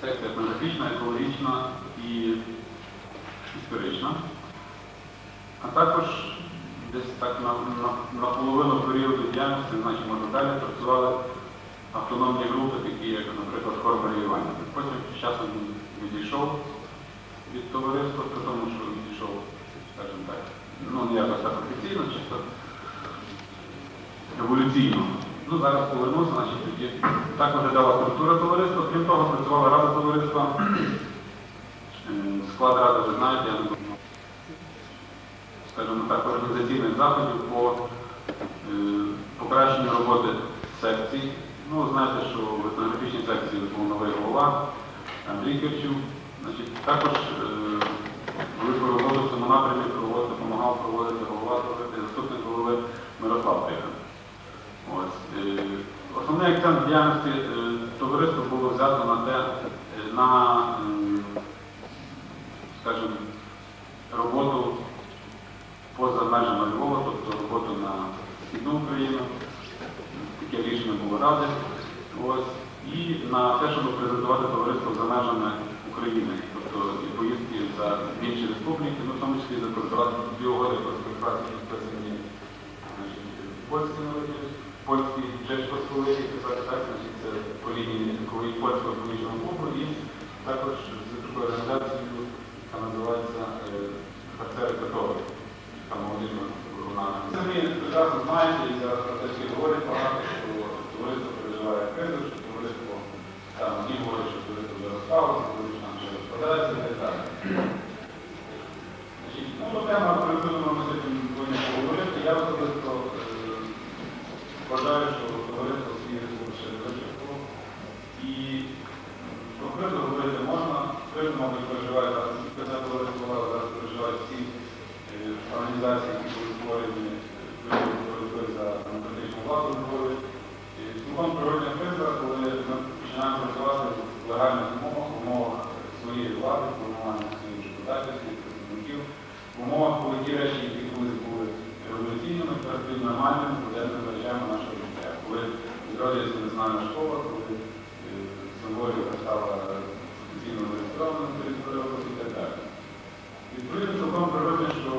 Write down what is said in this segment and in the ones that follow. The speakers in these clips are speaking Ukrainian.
Секція етнографічна, екологічна і історична. А також десь так на, на, на половину періоду діяльності, значить, можна далі працювали автономні групи, такі як, наприклад, хор Маріювання. Потім часом відійшов від товариства, при тому, що відійшов, скажімо так, ну не якось так офіційно, чисто еволюційно. Ну, зараз повернуся, значить, тоді так виглядала структура товариства. Крім того, працювала рада товариства. Е, Склад ради ви знаєте, я не буду, скажімо так, організаційних заходів по е, покращенню роботи секцій. Ну, знаєте, що в етнографічній секції був новий голова Андрій Кирчук. Значить, також е, велику роботу в цьому напрямі проводити, допомагав проводити голова товариства, заступник голови Мирослав Триган. Е, Основний акцент діяльності е, товариства було взято на те, е, на, скажімо, роботу поза межами Львова, тобто роботу на Східну Україну. Таке рішення було ради. Ось, і на те, щоб презентувати товариство за межами України, тобто і поїздки за інші республіки, ну в тому числі за корпорацію, угоди про співпрацю підписані польські народи, польські Жечпосполиті, казати так, це по лінії коли польського екологічного клубу, і також з такою організацією, яка називається е, Харцери Католи, яка молодіжна вона. Самі прекрасно знаєте, і зараз про це говорять багато, що товариство переживає кризу, що товариство там одні говорять, що товариство вже розпалося, що там вже розпадається і так далі. Значить, Ну, тема призовно ми сьогодні повинні поговорити. Я особисто е, вважаю, що товариство свій ресурс ще не вичерпало. І про кризу говорити можна. Кризу, мабуть, переживають зараз не це товариство, але зараз переживають всі е, організації, які були створені е, кризу боротьби за демократичну владу в Львові. І Цілком природня криза, коли ми починаємо працювати в легальних умовах, в умовах своєї влади, формування своїх депутатів, своїх представників, в умовах, коли ті речі, які колись були революційними, перестають нормальними, буденними речами нашого життя. Коли зроджується національна школа, коли е, символіка стала офіційно зареєстрованою територією і так далі. Відповідно, цілком природно, що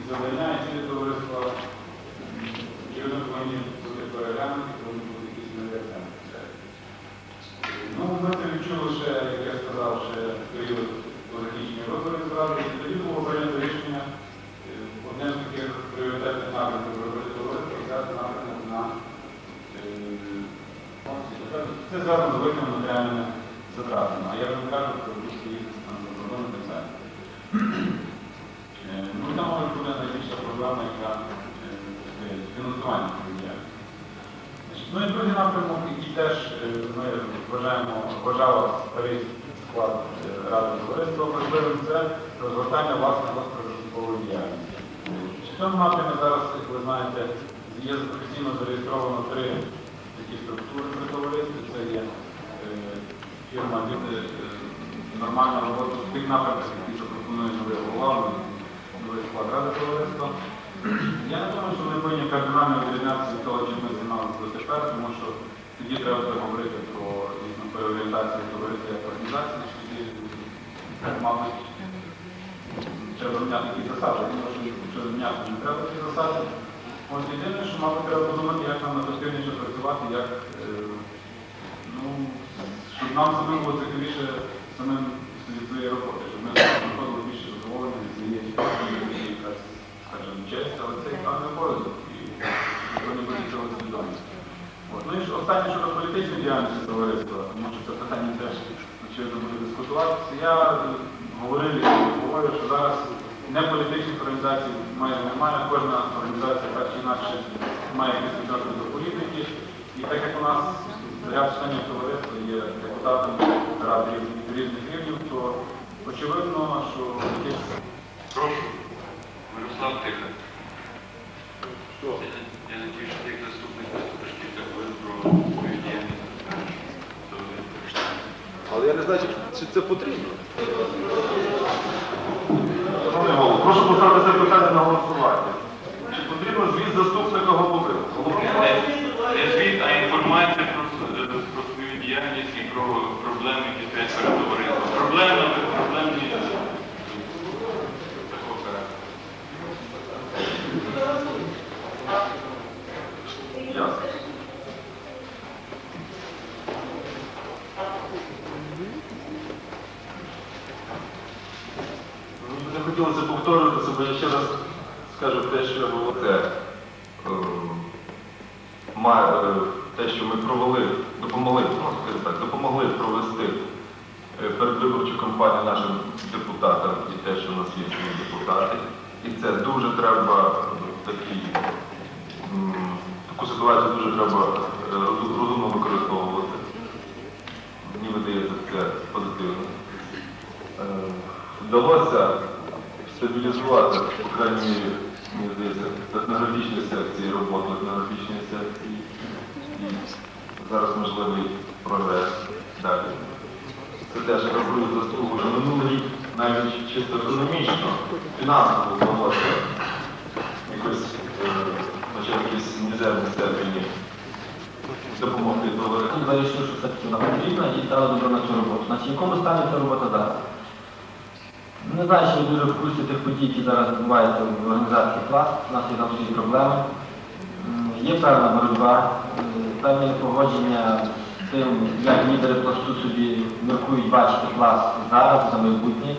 і завдання, і цілі товариства очевидно повинні бути переглянуті, повинні бути якісь нові акценти. Ну, ми це відчули ще, як я сказав, ще період до закінчення виборів зради, і тоді було прийнято рішення е, одним з таких пріоритетних напрямків товариство напрямок на е, це зв'язано з великими матеріальними затратами. А я вже кажу про русські там за кордоном так далі. Е, Ну, і там може буде найбільша проблема, яка фінансування Ну і другий напрямок, який теж ми вважаємо, вважала старий склад е, Ради товариства важливим, це розгортання власне розпорядкової діяльності. В цьому напрямі зараз, як ви знаєте, є офіційно зареєстровано три такі структури при товаристві. Це є е, фірма «Люди», е, нормальна робота тих напрямках, які запропонує новий голова, новий склад Ради товариства. Я не думаю, що ми повинні кардинально відрізнятися від того, чим ми займалися дотепер, тому що тоді треба буде говорити про дійсно переорієнтацію товариства як організації, що мабуть, треба зняти ті засади. Якщо зняти не треба ті засади. От єдине, що, мабуть, треба подумати, як нам ефективніше працювати, як е, ну, щоб нам самим було цікавіше самим від своєї роботи, щоб ми знаходили більше задоволення від своєї роботи, якась, скажімо, честь, але це і певний обов'язок, і ніхто не буде цього свідомі. Останнє щодо політичної діяльності товариства, тому що це питання теж очевидно буде дискутуватися. Я е, говорив і говорю, що зараз не політичних організацій майже немає, кожна організація так чи інакше має якісь відношення до політики. І так як у нас ряд членів товариства є депутатами рад різних, рівнів, то очевидно, що якісь Прошу, Мирослав Тиха. Я надію, що ти як заступник Але я не знаю, чи- це потрібно. Шановний голово, прошу поставити це питання на голосування. Чи потрібно звіт заступника голови? Не- звіт, а інформація про, свою діяльність і про, про проблеми, які стоять перед товариством. Проблеми, проблемні такого характеру. Ясно. Мені б не хотілося повторюватися, бо я ще раз скажу те, що. Це е, е, те, що ми провели, допомогли, так, допомогли провести е, передвиборчу кампанію нашим депутатам і те, що у нас є депутати. І це дуже треба такі, таку ситуацію дуже треба розумно використовувати. Мені видається це позитивно. Вдалося стабілізувати, по крайній мірі, мені здається, етнографічні секції, роботу етнографічної секції. І зараз можливий прогрес далі. Це теж рахую заслугу, що минулий рік навіть чисто економічно, фінансово вдалося якось, хоча якісь мізерні степені допомогти товариству. І вирішили, що все-таки вона потрібна і дали добро на цю роботу. Значить, якому стані ця робота зараз? Не знаю, ви дуже в курсі тих подій, які зараз відбуваються в організації клас. У нас є там свої проблеми. Є певна боротьба, е, певне непогодження з тим, як лідери пласту собі міркують бачити клас зараз, за майбутнє.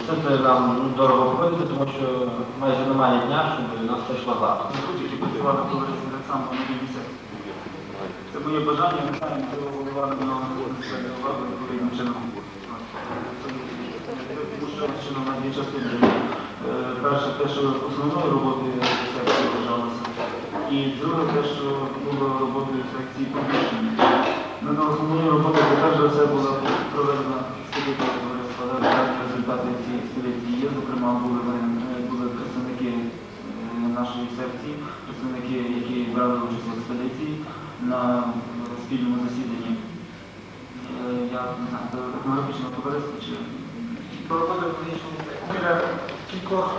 Все це нам ну, дорого обходиться, тому що майже немає дня, щоб у нас все йшло завтра. Тут, які працювати в так само на місяць. Це моє бажання, не знаю, можливо, голова влади відповідним чином. Що чином на дві частини. Перше, те, що основною роботою секції вважалося. І друге, те, що було роботою секції. Ну, на основною роботою, це перш все, експедиція товариства. Результати цієї експедиції є. Зокрема, були, були представники нашої секції, представники, які брали участь в експедиції на спільному засіданні. Я не знаю, етнографічного товариства чи проводили клінічну біля кількох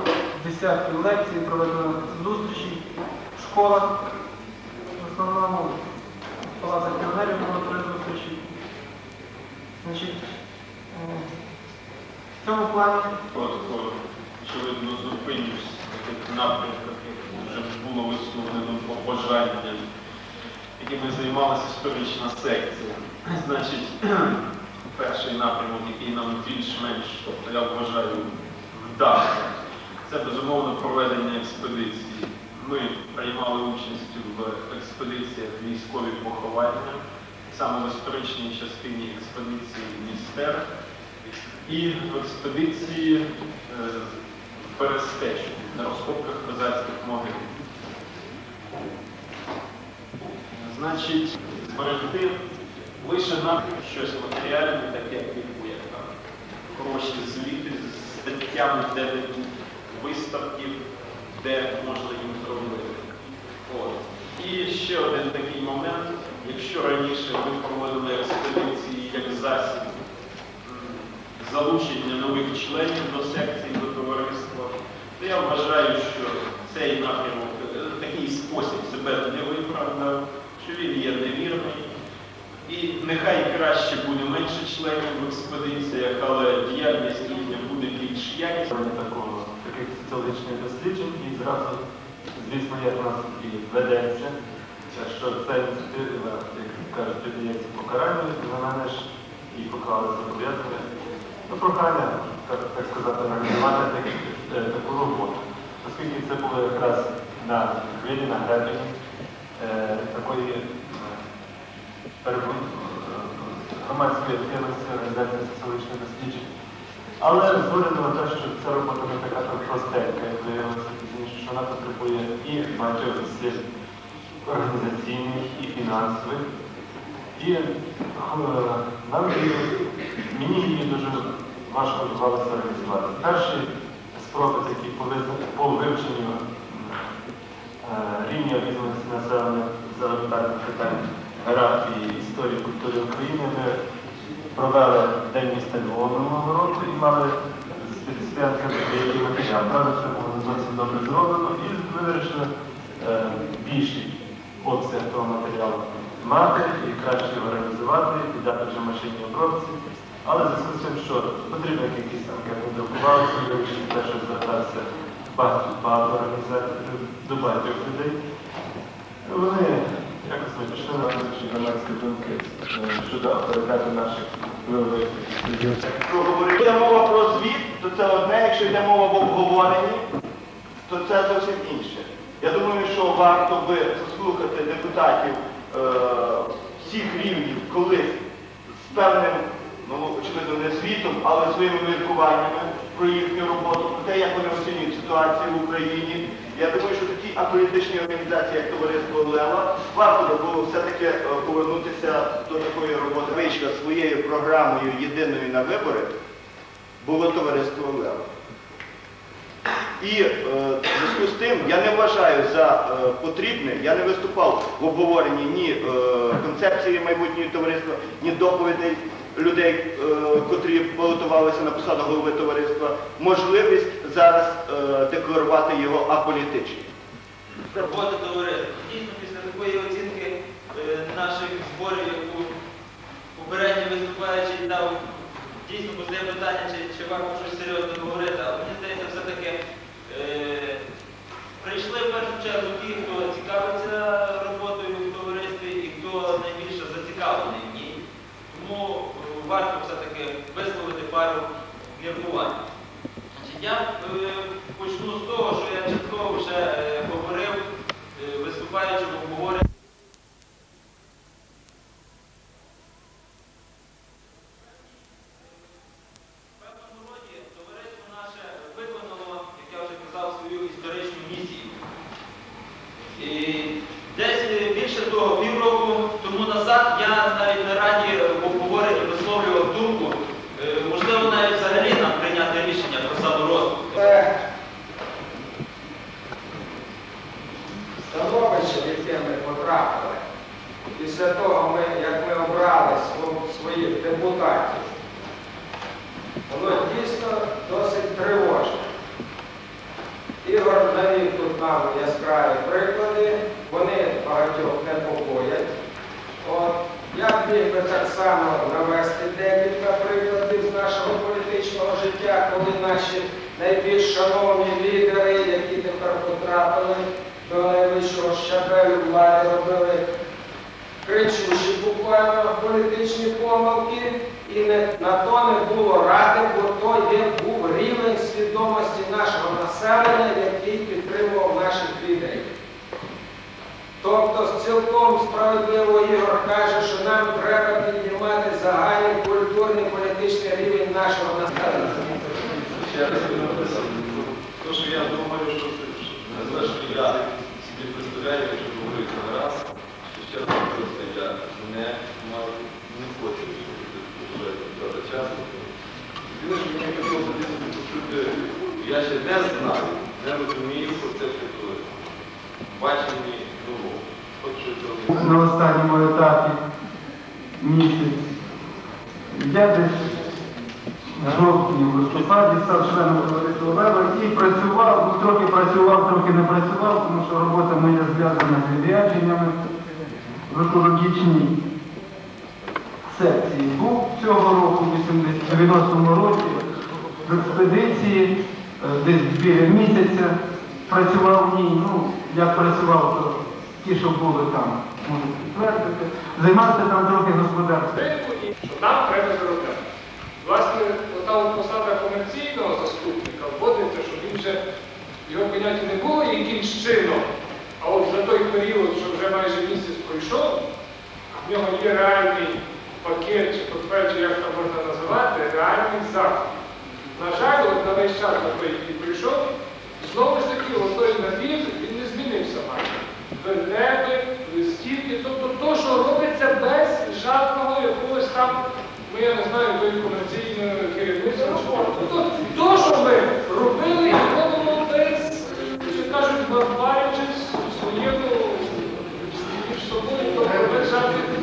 десятків лекцій, проведено зустрічі в школах. В основному в палацах піонерів було три зустрічі. Значить, е, в цьому плані Коротко, очевидно, зупинюсь на тих напрямках, як вже було висловлено побажання, якими займалася історична секція. Значить, перший напрямок, який нам більш-менш, тобто я вважаю, вдався, це безумовно проведення експедиції. Ми приймали участь в експедиціях військові поховання, саме в історичній частині експедиції містер і в експедиції е, в Берестечу на розкопках козацьких могил. Значить, зберегти лише нам щось матеріальне, таке типу, як там хороші звіти статтями, де не виставків, де можна їм зробити. От. І ще один такий момент. Якщо раніше ми проводили експедиції як засіб залучення нових членів до секції, до товариства, то я вважаю, що цей напрямок, е, такий спосіб себе не виправдав, що він є невірний. Нехай краще буде менше членів в експедиціях, але діяльність їхня буде більш якісна. Такого, таких соціологічних досліджень і зразу, звісно, як нас і ведеться, що ця ініціатива, як кажуть, піддається покаранню, за мене ж і поклали зобов'язання. Ну, прохання, так, так сказати, організувати так, е, таку роботу. Оскільки це було якраз на хвилі, на гребені е, такої е, перебу- е, громадської активності, організації соціологічних досліджень. Але згодено на те, що ця робота не така простенька, як виявилося пізніше, що вона потребує і багатьох зусиль організаційних, і фінансових. І е, нам мені її дуже важко вдавалося організувати. Перші спроби такі по по вивченню е, рівня обізнаності населення з елементарних питань географії, історії, культури України ми провели День міста Львова минулого року і мали спеціальні деякі матеріали. Правда, це було зовсім добре зроблено і ми вирішили е, більший обсяг того матеріалу мати і краще його реалізувати, віддати вже машині обробці. Але зв'язку з тим, що потрібно якісь анкети друкувалися, я вирішив теж звертатися багато, багато організацій до багатьох людей. Вони на визначені громадські думки е, щодо авторитету наших дій. проговорити. Мова про звіт, то це одне, якщо йде мова в обговоренні, то це зовсім інше. Я думаю, що варто би заслухати депутатів е, всіх рівнів колись з певним, ну, очевидно, не звітом, але своїми міркуваннями про їхню роботу, про те, як вони оцінюють ситуацію в Україні. Я думаю, що такі аполітичні організації, як товариство Лева, варто було все-таки е, повернутися до такої роботи. Вийшла своєю програмою єдиною на вибори було товариство Лева. І е, в зв'язку з тим я не вважаю за е, потрібне, я не виступав в обговоренні ні концепції майбутнього товариства, ні доповідей людей, е, котрі балотувалися на посаду голови товариства, можливість зараз декларувати його аполітично. Роботи товариства. Дійсно, після такої оцінки е, наших зборів, яку попередній виступаючий дав, дійсно постає питання, чи, чи варто щось серйозно говорити, але мені здається, все-таки е, прийшли в першу чергу ті, хто цікавиться роботою в товаристві і хто найбільше зацікавлений в ній. Тому е, варто все-таки висловити пару міркувань. Я е, почну з того, що я частково вже е, говорив, е, виступаючи в обговоренні. В певному роді товариство наше виконало, як я вже казав, свою історичну місію. І десь е, більше того, півроку тому назад я навіть на раді в обговоренні висловлював думку, е, можливо, навіть взагалі нам прийняти рішення про саморозпуск. становище, в яке ми потрапили, після того, ми, як ми обрали сво- своїх депутатів, воно дійсно досить тривожне. Ігор навів тут нам яскраві приклади, вони багатьох непокоять. От, я б міг би так само навести декілька прикладів з нашого політичного життя, коли наші найбільш шановні лідери, які тепер потрапили до найвищого щабелю влади, робили кричущі буквально політичні помилки, і не, на то не було ради, бо то є був рівень свідомості нашого населення, який підтримував наших лідерів. Тобто цілком справедливо Ігор каже, що нам треба піднімати загальний культурний політичний рівень нашого населення. То, що я думаю, що це що я собі представляю, якщо говорити на що ще раз я не мав, не хочу брати часу. Я ще не знаю, не розумію про це що баченні нового. На останньому етапі місяць. Я десь в жовтні, в листопаді став членом товариства Лева і працював, ну, трохи працював, трохи не працював, тому що робота моя зв'язана з відрядженнями в екологічній секції. Був цього року, в 80 90-му році, в експедиції, е, десь біля місяця, працював в ній, ну, як працював, то ті, що були там, можуть підтвердити, займався там трохи господарством. що нам треба заробляти. Власне, ота посада комерційного заступника вводиться, що він вже, його поняття не було якимсь а от за той період, що вже майже місяць пройшов, в нього є реальний пакет чи портфель, як там можна називати, реальний захід. На жаль, от на весь час, на той, який прийшов, знову ж таки, отой вернети, листівки, тобто то, що робиться без жадного якогось там, ми, я не знаю, комерційного керівництва. Тобто то, що ми робили і робимо десь, що кажуть, барбарячись своєму собою, то без жадних.